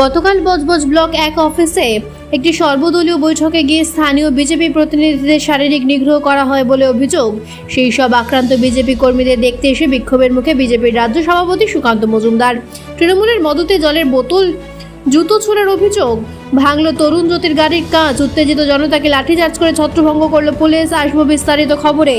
গতকাল বজবজ ব্লক এক অফিসে একটি সর্বদলীয় বৈঠকে গিয়ে স্থানীয় বিজেপি প্রতিনিধিদের শারীরিক নিগ্রহ করা হয় বলে অভিযোগ। সেই সব আক্রান্ত বিজেপি কর্মীদের দেখতে এসে বিক্ষোভের মুখে বিজেপির রাজ্য সভাপতি সুকান্ত মজুমদার। তৃণমূলের মদতে জলের বোতল, জুতো ছোড়ার অভিযোগ, ভাঙল তরুণ জ্যোতির গাড়ির কাঁচ উত্তেজিত জনতাকে লাঠিচার্জ করে ছত্রভঙ্গ করল পুলিশ, আসব বিস্তারিত খবরে।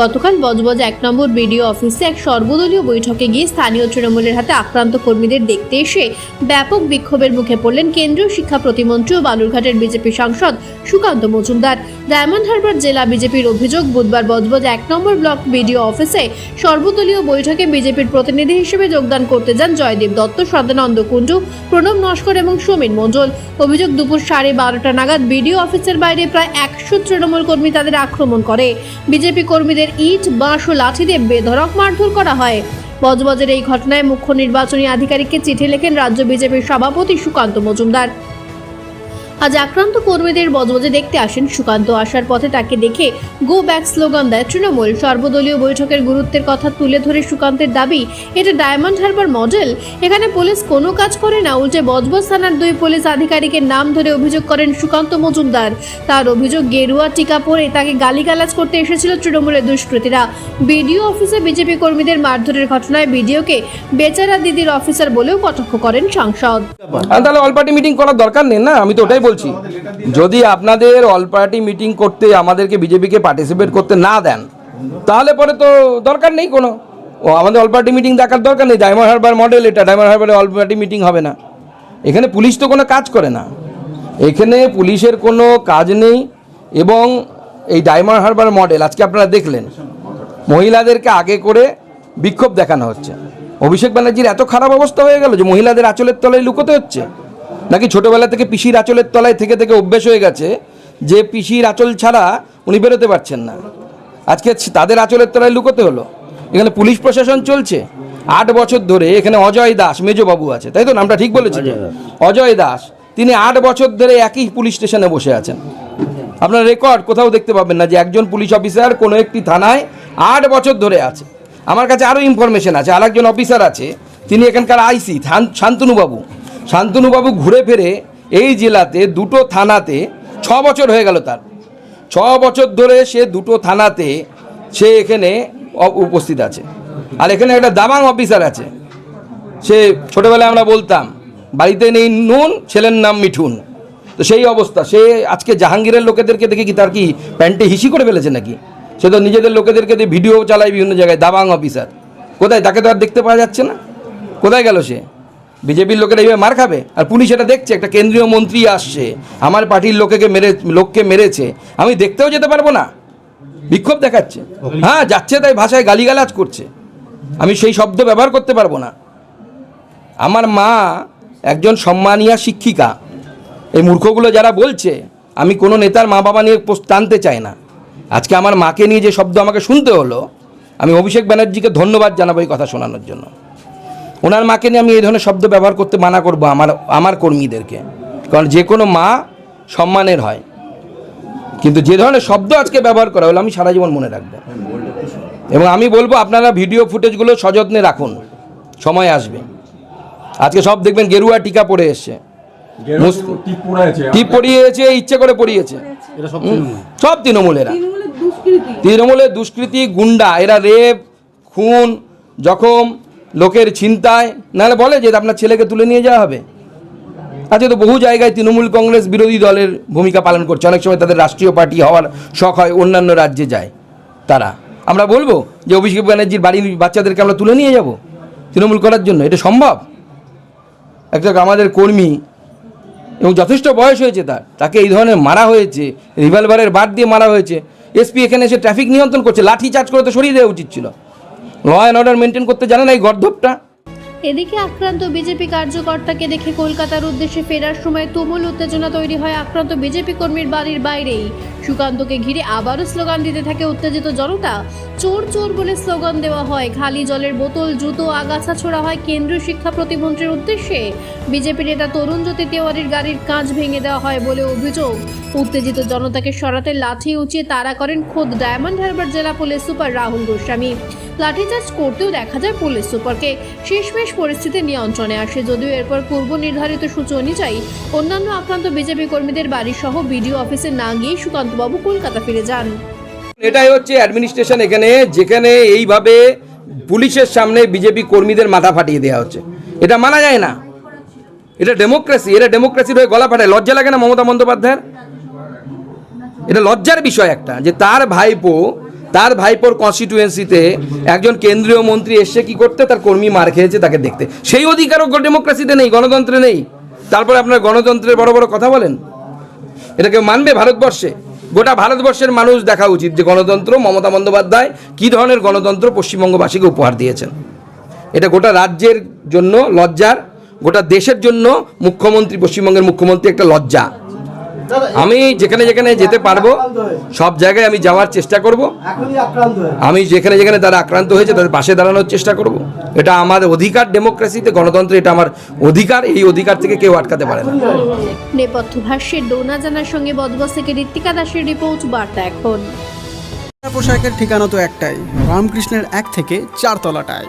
গতকাল বজবজ এক নম্বর বিডিও অফিসে এক সর্বদলীয় বৈঠকে গিয়ে স্থানীয় তৃণমূলের হাতে আক্রান্ত কর্মীদের দেখতে এসে ব্যাপক বিক্ষোভের মুখে পড়লেন কেন্দ্রীয় শিক্ষা প্রতিমন্ত্রী ও বালুরঘাটের বিজেপি সাংসদ সুকান্ত মজুমদার। ডায়মন্ড হারবার জেলা বিজেপির অভিযোগ, বুধবার বজবজ এক নম্বর ব্লক বিডিও অফিসে সর্বদলীয় বৈঠকে বিজেপির প্রতিনিধি হিসেবে যোগদান করতে যান জয়দেব দত্ত, সদানন্দ কুণ্ডু, প্রণব নস্কর এবং সমীর মণ্ডল। অভিযোগ, দুপুর সাড়ে বারোটা নাগাদ বিডিও অফিসের বাইরে প্রায় একশো তৃণমূল কর্মী তাদের আক্রমণ করে। বিজেপি কর্মীদের ইট, বাঁশ ও লাঠি দিয়ে বেধড়ক মারধর করা হয়। বজবজের এই ঘটনায় মুখ্য নির্বাচনী আধিকারিককে চিঠি লেখেন রাজ্য বিজেপির সভাপতি সুকান্ত মজুমদার। আজ আক্রান্ত কর্মীদের বজবজে দেখতে আসেন সুকান্ত। আসার পথে তাকে দেখে গো ব্যাক স্লোগান দেয় তৃণমূল। সর্বদলীয় বৈঠকের গুরুত্বের কথা তুলে ধরে সুকান্তের দাবি, এটা ডায়মন্ড হারবার মডেল। এখানে পুলিশ কোনো কাজ করে না। উল্টে বজবজ থানার দুই পুলিশ আধিকারিকের নাম ধরে অভিযোগ করেন সুকান্ত মজুমদার। তার অভিযোগ, গেরুয়া টিকা পরে তাকে গালিগালাজ করতে এসেছিল তৃণমূলের দুষ্কৃতীরা। বিডিও অফিসে বিজেপি কর্মীদের মারধরের ঘটনায় বিডিওকে বেচারা দিদির অফিসার বলেও কটাক্ষ করেন সাংসদ। তাহলে অল পার্টি মিটিং করার দরকার নেই না? আমি তো ওটাই বলছি, যদি আপনাদের অল পার্টি মিটিং করতে আমাদেরকে বিজেপিকে পার্টিসিপেট করতে না দেন, তাহলে পরে তো দরকার নেই কোনো। ও, আমাদের অল পার্টি মিটিং দেখার দরকার নেই ডায়মন্ড হারবার মডেল এটা ডায়মন্ড হারবারে অল পার্টি মিটিং হবে না। এখানে পুলিশ তো কোনো কাজ করে না। এখানে পুলিশের কোনো কাজ নেই এবং এই ডায়মন্ড হারবার মডেল আজকে আপনারা দেখলেন, মহিলাদেরকে আগে করে বিক্ষোভ দেখানো হচ্ছে। অভিষেক ব্যানার্জির এত খারাপ অবস্থা হয়ে গেল যে মহিলাদের আঁচলের তলায় লুকোতে হচ্ছে। নাকি ছোটবেলা থেকে পিসির আঁচলের তলায় থেকে থেকে অভ্যেস হয়ে গেছে যে পিসির আঁচল ছাড়া উনি বেরোতে পারছেন না। আজকে তাদের আঁচলের তলায় লুকোতে হলো। এখানে পুলিশ প্রশাসন চলছে। আট বছর ধরে এখানে অজয় দাস মেজবাবু আছে। তাই তো? নামটা ঠিক বলেছি? অজয় দাস। তিনি আট বছর ধরে একই পুলিশ স্টেশনে বসে আছেন। আপনার রেকর্ড কোথাও দেখতে পাবেন না যে একজন পুলিশ অফিসার কোনো একটি থানায় আট বছর ধরে আছে। আমার কাছে আরও ইনফরমেশন আছে। আরেকজন অফিসার আছে। তিনি এখানকার আইসি শান্তনুবাবু। শান্তনুবাবু ঘুরে ফিরে এই জেলাতে দুটো থানাতে ছ বছর হয়ে গেল তার। ছ বছর ধরে সে দুটো থানাতে সে এখানে উপস্থিত আছে। আর এখানে একটা দাবাং অফিসার আছে। সে ছোটবেলায় আমরা বলতাম, বাড়িতে নেই নুন, ছেলের নাম মিঠুন। তো সেই অবস্থা। সে আজকে জাহাঙ্গীরের লোকেদেরকে দেখে কি তার কি প্যান্টে হিসি করে ফেলেছে নাকি? সে তো নিজেদের লোকেদেরকে দিয়ে ভিডিও চালায় বিভিন্ন জায়গায় দাবাং অফিসার। কোথায়? তাকে তো আর দেখতে পাওয়া যাচ্ছে না। কোথায় গেল সে? বিজেপির লোকেরা এইভাবে মার খাবে? আর পুলিশ এটা দেখছে একটা কেন্দ্রীয় মন্ত্রী আসছে আমার পার্টির লোকেকে মেরে লোককে মেরেছে আমি দেখতেও যেতে পারব না। বিক্ষোভ দেখাচ্ছে। হ্যাঁ যাচ্ছে তাই ভাষায় গালিগালাজ করছে। আমি সেই শব্দ ব্যবহার করতে পারব না। আমার মা একজন সম্মানীয় শিক্ষিকা। এই মূর্খগুলো যারা বলছে আমি কোনো নেতার মা বাবা নিয়ে টানতে চাই না। আজকে আমার মাকে নিয়ে যে শব্দ আমাকে শুনতে হলো আমি অভিষেক ব্যানার্জিকে ধন্যবাদ জানাব এই কথা শোনানোর জন্য। ওনার মাকে নিয়ে আমি এই ধরনের শব্দ ব্যবহার করতে মানা করব আমার আমার কর্মীদেরকে। কারণ যে কোনো মা সম্মানের হয়। কিন্তু যে ধরনের শব্দ আজকে ব্যবহার করা হলো আমি সারা জীবন মনে রাখব। এবং আমি বলব আপনারা ভিডিও ফুটেজগুলো সযত্নে রাখুন। সময় আসবে। আজকে সব দেখবেন গেরুয়া টিকা পরে এসছে। টিপ পরিয়েছে ইচ্ছে করে পরিয়েছে হুম, সব তৃণমূলেরা। তৃণমূলের দুষ্কৃতি গুন্ডা এরা রেপ খুন জখম লোকের চিন্তায় নাহলে বলে যে আপনার ছেলেকে তুলে নিয়ে যাওয়া হবে। আজকে তো বহু জায়গায় তৃণমূল কংগ্রেস বিরোধী দলের ভূমিকা পালন করছে। অনেক সময় তাদের রাষ্ট্রীয় পার্টি হওয়ার শখ হয়, অন্যান্য রাজ্যে যায় তারা। আমরা বলব যে অভিষেক ব্যানার্জির বাড়ির বাচ্চাদেরকে আমরা তুলে নিয়ে যাব তৃণমূল করার জন্য। এটা সম্ভব? একটা আমাদের কর্মী, এবং যথেষ্ট বয়স হয়েছে তার, তাকে এই ধরনের মারা হয়েছে, রিভলভারের বার দিয়ে মারা হয়েছে। এসপি এখানে এসে ট্রাফিক নিয়ন্ত্রণ করছে, লাঠি চার্জ করে তো সরিয়ে দেওয়া উচিত ছিল। অর্ডার মেনটেন করতে জানে না এই এদিকে আক্রান্ত বিজেপি কার্যকর্তাকে দেখে কলকাতার ফেরার সময় তুমুল উত্তেজনা তৈরি হয় আক্রান্ত বিজেপি কর্মীর বাড়ির বাইরেই। সুকান্তকে ঘিরে আবারও স্লোগান দিতে থাকে উত্তেজিত জনতা। চোর চোর বলে স্লোগান দেওয়া হয়। খালি জলের বোতল, জুতো, আগাছা ছোড়া হয় কেন্দ্রীয় শিক্ষা প্রতিমন্ত্রীর উদ্দেশ্যে। বিজেপি নেতা তরুণ জ্যোতি তেওয়ারির গাড়ির কাঁচ ভেঙে দেওয়া হয় বলে অভিযোগ। উত্তেজিত জনতাকে সরাতে লাঠি উঁচিয়ে তাড়া করেন খোদ ডায়মন্ড হারবার জেলা পুলিশ সুপার রাহুল গোস্বামী। লাঠিচার্জ করতেও দেখা যায় পুলিশ সুপারকে। শেষমেশ পরিস্থিতি নিয়ন্ত্রণে আসে, যদিও এরপর পূর্ব নির্ধারিত সূচি অনুযায়ী অন্যান্য আক্রান্ত বিজেপি কর্মীদের বাড়ি সহ বিডিও অফিসে না গিয়ে সুকান্তবাবু কলকাতা ফিরে যান। এটাই হচ্ছে অ্যাডমিনিস্ট্রেশন এখানে, যেখানে এইভাবে পুলিশের সামনে বিজেপি কর্মীদের মাথা ফাটিয়ে দেওয়া হচ্ছে। এটা মানা যায় না। এটা ডেমোক্রেসি এটা ডেমোক্রেসির হয়ে গলা ফাটায়। লজ্জা লাগে না মমতা বন্দ্যোপাধ্যায়ের? এটা লজ্জার বিষয় একটা, যে তার ভাইপো, তার ভাইপোর কনস্টিটুয়েন্সিতে একজন কেন্দ্রীয় মন্ত্রী এসে কি করতে, তার কর্মী মার খেয়েছে তাকে দেখতে। সেই অধিকারও ডেমোক্রেসিতে নেই, গণতন্ত্রে নেই। তারপরে আপনার গণতন্ত্রের বড় বড় কথা বলেন। এটা কেউ মানবে ভারতবর্ষে? গোটা ভারতবর্ষের মানুষ দেখা উচিত যে গণতন্ত্র, মমতা বন্দ্যোপাধ্যায় কী ধরনের গণতন্ত্র পশ্চিমবঙ্গবাসীকে উপহার দিয়েছেন। এটা গোটা রাজ্যের জন্য লজ্জার, গোটা দেশের জন্য মুখ্যমন্ত্রী, পশ্চিমবঙ্গের মুখ্যমন্ত্রী একটা লজ্জা। আমি যেখানে যেখানে যেতে পারব সব জায়গায় আমি যাওয়ার চেষ্টা করব। আমি যেখানে যেখানে তারা আক্রান্ত হয়েছে তাদের পাশে দাঁড়ানোর চেষ্টা করব। এটা আমার অধিকার ডেমোক্রেসিতে গণতন্ত্রে এটা আমার অধিকার। এই অধিকার থেকে কেউ আটকাতে পারে না। নেপথ্য ভাষ্যে ডোনা জানার সঙ্গে বদবস থেকে ঋত্বিকা দাসের রিপোর্ট বার্তা এখন। পোশাকের ঠিকানা তো একটাই রামকৃষ্ণের এক থেকে চার তলাটায়